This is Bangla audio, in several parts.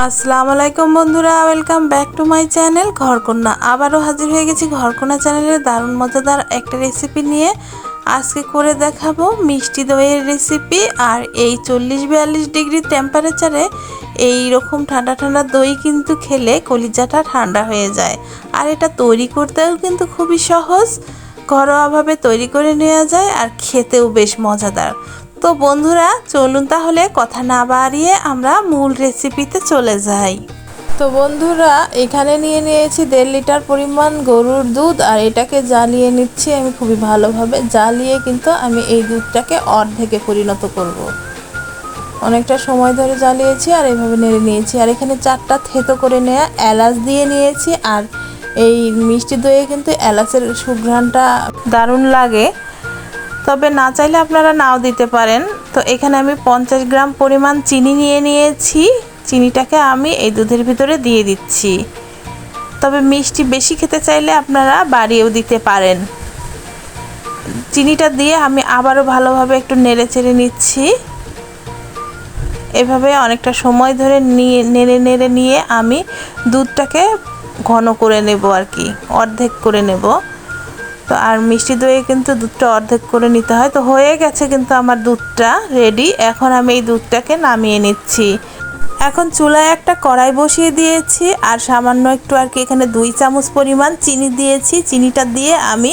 আসসালামু আলাইকুম বন্ধুরা welcome back to my channel Ghorkonna. আবারও হাজির হয়ে গেছি ঘরকন্যা চ্যানেলের দারুণ মজাদার একটা রেসিপি নিয়ে। আজকে করে দেখাবো মিষ্টি দইয়ের রেসিপি আর এই চল্লিশ বিয়াল্লিশ ডিগ্রি টেম্পারেচারে এই রকম ঠান্ডা ঠান্ডা দই কিন্তু খেলে কলিজাটা ঠান্ডা হয়ে যায়। আর এটা তৈরি করতেও কিন্তু খুবই সহজ, ঘরোয়াভাবে তৈরি করে নেওয়া যায় আর খেতেও বেশ মজাদার। তো বন্ধুরা, চলুন তাহলে কথা না বাড়িয়ে আমরা মূল রেসিপিতে চলে যাই। তো বন্ধুরা, এখানে নিয়ে নিয়েছি দেড় লিটার পরিমাণ গরুর দুধ, আর এটাকে জ্বালিয়ে নিচ্ছি আমি খুবই ভালোভাবে। জ্বালিয়ে কিন্তু আমি এই দুধটাকে অর্ধেকে পরিণত করব। অনেকটা সময় ধরে জ্বালিয়েছি আর এইভাবে নেড়ে নিয়েছি। আর এখানে চারটা থেতো করে নেওয়া এলাচ দিয়ে নিয়েছি, আর এই মিষ্টি দইয়ে কিন্তু এলাচের সুঘ্রাণটা দারুণ লাগে। তবে না চাইলে আপনারা নাও দিতে পারেন। তো এখানে আমি পঞ্চাশ গ্রাম পরিমাণ চিনি নিয়ে নিয়েছি। চিনিটাকে আমি এই দুধের ভিতরে দিয়ে দিচ্ছি। তবে মিষ্টি বেশি খেতে চাইলে আপনারা বাড়িয়েও দিতে পারেন। চিনিটা দিয়ে আমি আবারও ভালোভাবে একটু নেড়ে চেড়ে নিচ্ছি। এভাবে অনেকটা সময় ধরে নিয়ে, নেড়ে নেড়ে নিয়ে আমি দুধটাকে ঘন করে নেব আর কি, অর্ধেক করে নেব। তো আর মিষ্টি দইয়ে কিন্তু দুধটা অর্ধেক করে নিতে হয়। তো হয়ে গেছে কিন্তু আমার দুধটা রেডি এখন আমি এই দুধটাকে নামিয়ে নিচ্ছি। এখন চুলায় একটা কড়াই বসিয়ে দিয়েছি আর সামান্য একটু আর কি এখানে দুই চামচ পরিমাণ চিনি দিয়েছি। চিনিটা দিয়ে আমি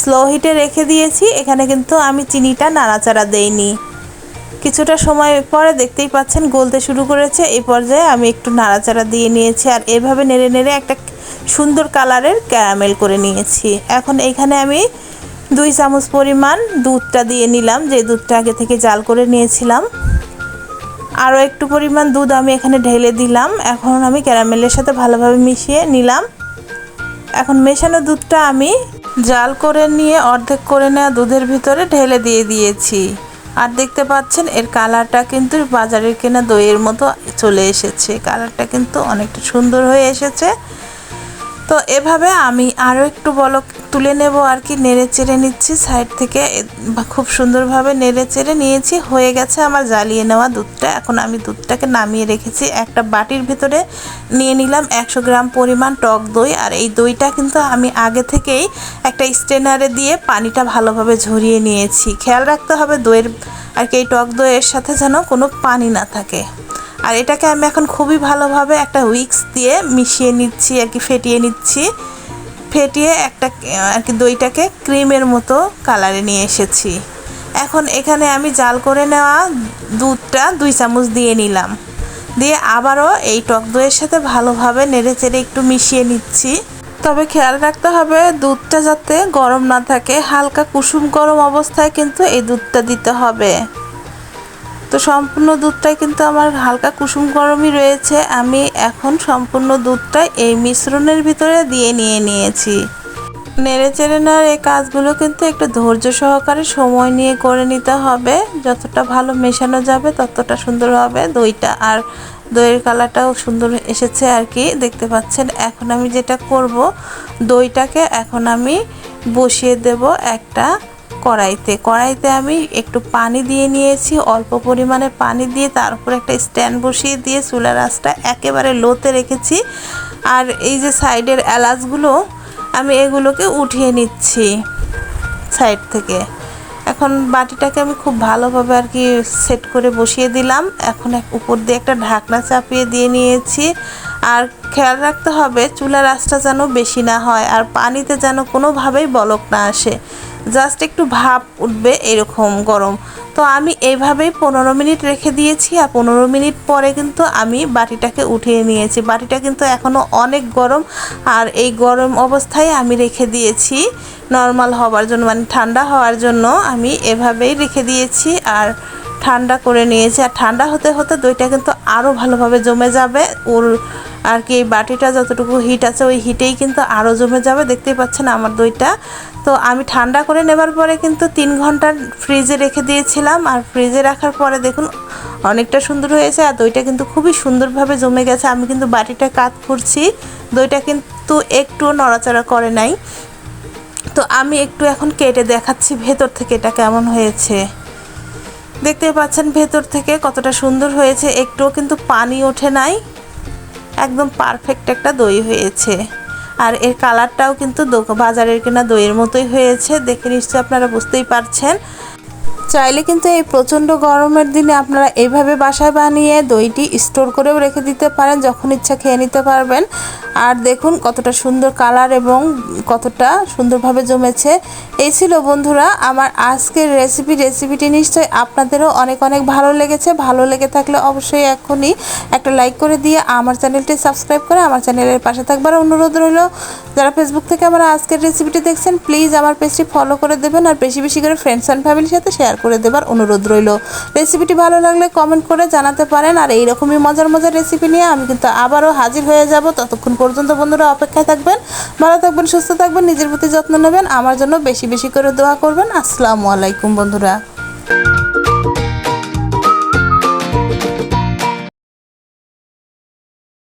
স্লো হিটে রেখে দিয়েছি। এখানে কিন্তু আমি চিনিটা নাড়াচাড়া দেইনি। কিছুটা সময় পরে দেখতেই পাচ্ছেন গলতে শুরু করেছে। এই পর্যায়ে আমি একটু নাড়াচাড়া দিয়ে নিয়েছি আর এভাবে নেড়ে নেড়ে একটা সুন্দর কালারের ক্যারামেল করে নিয়েছি। এখন এখানে আমি দুই চামচ পরিমাণ দুধটা দিয়ে নিলাম, যে দুধটা আগে থেকে জাল করে নিয়েছিলাম। আরও একটু পরিমাণ দুধ আমি এখানে ঢেলে দিলাম। এখন আমি ক্যারামেলের সাথে ভালোভাবে মিশিয়ে নিলাম। এখন মেশানো দুধটা আমি জাল করে নিয়ে অর্ধেক করে নেওয়া দুধের ভিতরে ঢেলে দিয়ে দিয়েছি। আর দেখতে পাচ্ছেন, এর কালারটা কিন্তু বাজারের কেনা দইয়ের মতো চলে এসেছে। কালারটা কিন্তু অনেকটা সুন্দর হয়ে এসেছে। তো এভাবে আমি আরও একটু বলক তুলে নেব আর কি, নেড়ে চেড়ে নিচ্ছি। সাইড থেকে খুব সুন্দরভাবে নেড়ে চেড়ে নিয়েছি। হয়ে গেছে আমার জ্বালিয়ে নেওয়া দুধটা। এখন আমি দুধটাকে নামিয়ে রেখেছি। একটা বাটির ভিতরে নিয়ে নিলাম একশো গ্রাম পরিমাণ টক দই। আর এই দইটা কিন্তু আমি আগে থেকেই একটা স্টেনারে দিয়ে পানিটা ভালোভাবে ঝরিয়ে নিয়েছি। খেয়াল রাখতে হবে দইয়ের আর কি, এই টক দইয়ের সাথে যেন কোনো পানি না থাকে। আর এটাকে আমি এখন খুবই ভালোভাবে একটা উইক্স দিয়ে মিশিয়ে নিচ্ছি আর কি, ফেটিয়ে নিচ্ছি। ফেটিয়ে একটা, আর কি দইটাকে ক্রিমের মতো কালারে নিয়ে এসেছি। এখন এখানে আমি জাল করে নেওয়া দুধটা দুই চামচ দিয়ে নিলাম। দিয়ে আবারও এই টক দইয়ের সাথে ভালোভাবে নেড়ে চেড়ে একটু মিশিয়ে নিচ্ছি। তবে খেয়াল রাখতে হবে, দুধটা যাতে গরম না থাকে, হালকা কুসুম গরম অবস্থায় কিন্তু এই দুধটা দিতে হবে। তো সম্পূর্ণ দুধটাই কিন্তু আমার হালকা কুসুম গরমই রয়েছে। আমি এখন সম্পূর্ণ দুধটা এই মিশ্রণের ভিতরে দিয়ে নিয়ে নিয়েছি। নেড়ে চেড়ে নেওয়ার এই কাজগুলো কিন্তু একটু ধৈর্য সহকারে সময় নিয়ে করে নিতে হবে। যতটা ভালো মেশানো যাবে ততটা সুন্দর হবে দইটা। আর দইয়ের কালারটাও সুন্দর এসেছে আর কি, দেখতে পাচ্ছেন। এখন আমি যেটা করব, দইটাকে এখন আমি বসিয়ে দেব একটা কড়াইতে। কড়াইতে আমি একটু পানি দিয়ে নিয়েছি, অল্প পরিমাণে পানি দিয়ে তার উপর একটা স্ট্যান্ড বসিয়ে দিয়ে চুলার আঁচটা একেবারে লোতে রেখেছি। আর এই যে সাইডের এলাচগুলো, আমি এগুলোকে উঠিয়ে নিচ্ছি সাইড থেকে। এখন বাটিটাকে আমি খুব ভালোভাবে আর কি সেট করে বসিয়ে দিলাম। এখন এক উপর দিয়ে একটা ঢাকনা চাপিয়ে দিয়ে নিয়েছি। আর খেয়াল রাখতে হবে, চুলার আঁচটা যেন বেশি না হয় আর পানিতে যেন কোনোভাবেই বলক না আসে। জাস্ট একটু ভাপ উঠবে এরকম গরম। তো আমি এইভাবেই পনেরো মিনিট রেখে দিয়েছি আর পনেরো মিনিট পরে কিন্তু আমি বাটিটাকে উঠিয়ে নিয়েছি। বাটিটা কিন্তু এখনও অনেক গরম আর এই গরম অবস্থায় আমি রেখে দিয়েছি নর্মাল হওয়ার জন্য মানে ঠান্ডা হওয়ার জন্য আমি এভাবেই রেখে দিয়েছি। আর ঠান্ডা করে নিয়েছি। আর ঠান্ডা হতে হতে দইটা কিন্তু আরও ভালোভাবে জমে যাবে। ওর আর কি এই বাটিটা যতটুকু হিট আছে, ওই হিটেই কিন্তু আরও জমে যাবে। দেখতেই পাচ্ছেন আমার দইটা। তো আমি ঠান্ডা করে নেবার পরে কিন্তু তিন ঘণ্টা ফ্রিজে রেখে দিয়েছিলাম। আর ফ্রিজে রাখার পরে দেখুন, অনেকটা সুন্দর হয়েছে। আর দইটা কিন্তু খুবই সুন্দরভাবে জমে গেছে। আমি কিন্তু বাটিটা কাত করছি। দইটা কিন্তু একটু নড়াচড়া করে নাই। তো আমি একটু এখন কেটে দেখাচ্ছি ভেতর থেকে এটা কেমন হয়েছে। দেখতে পাচ্ছেন ভেতর থেকে কতটা সুন্দর হয়েছে। একটুও কিন্তু পানি ওঠে নাই। একদম পারফেক্ট একটা দই হয়েছে। আর এর কালারটাও কিন্তু বাজারের কেনা দইয়ের মতোই হয়েছে। দেখে নিশ্চয়ই আপনারা বুঝতেই পারছেন। চাইলে কিন্তু এই প্রচণ্ড গরমের দিনে আপনারা এইভাবে বাসায় বানিয়ে দইটি স্টোর করেও রেখে দিতে পারেন, যখন ইচ্ছা খেয়ে নিতে পারবেন। আর দেখুন কতটা সুন্দর কালার এবং কতটা সুন্দরভাবে জমেছে। এই ছিল বন্ধুরা, আমার আজকের রেসিপি রেসিপিটি নিশ্চয়ই আপনাদেরও অনেক অনেক ভালো লেগেছে। ভালো লেগে থাকলে অবশ্যই এখনই একটা লাইক করে দিয়ে আমার চ্যানেলটি সাবস্ক্রাইব করে আমার চ্যানেলের পাশে থাকবার অনুরোধ রইল। যারা ফেসবুক থেকে আমার আজকের রেসিপিটি দেখছেন প্লিজ আমার পেজটি ফলো করে দেবেন আর বেশি বেশি করে ফ্রেন্ডস অ্যান্ড ফ্যামিলির সাথে শেয়ার করে দেবার অনুরোধ রইল। রেসিপিটি ভালো লাগলে কমেন্ট করে জানাতে পারেন। আর এইরকমই মজার মজার রেসিপি নিয়ে আমি কিন্তু আবারও হাজির হয়ে যাব। ততক্ষণ পর্যন্ত বন্ধুরা অপেক্ষায় থাকবেন, ভালো থাকবেন, সুস্থ থাকবেন, নিজের প্রতি যত্ন নেবেন। আমার জন্য বেশি বেশি করে দোয়া করবেন। আসসালামু আলাইকুম বন্ধুরা।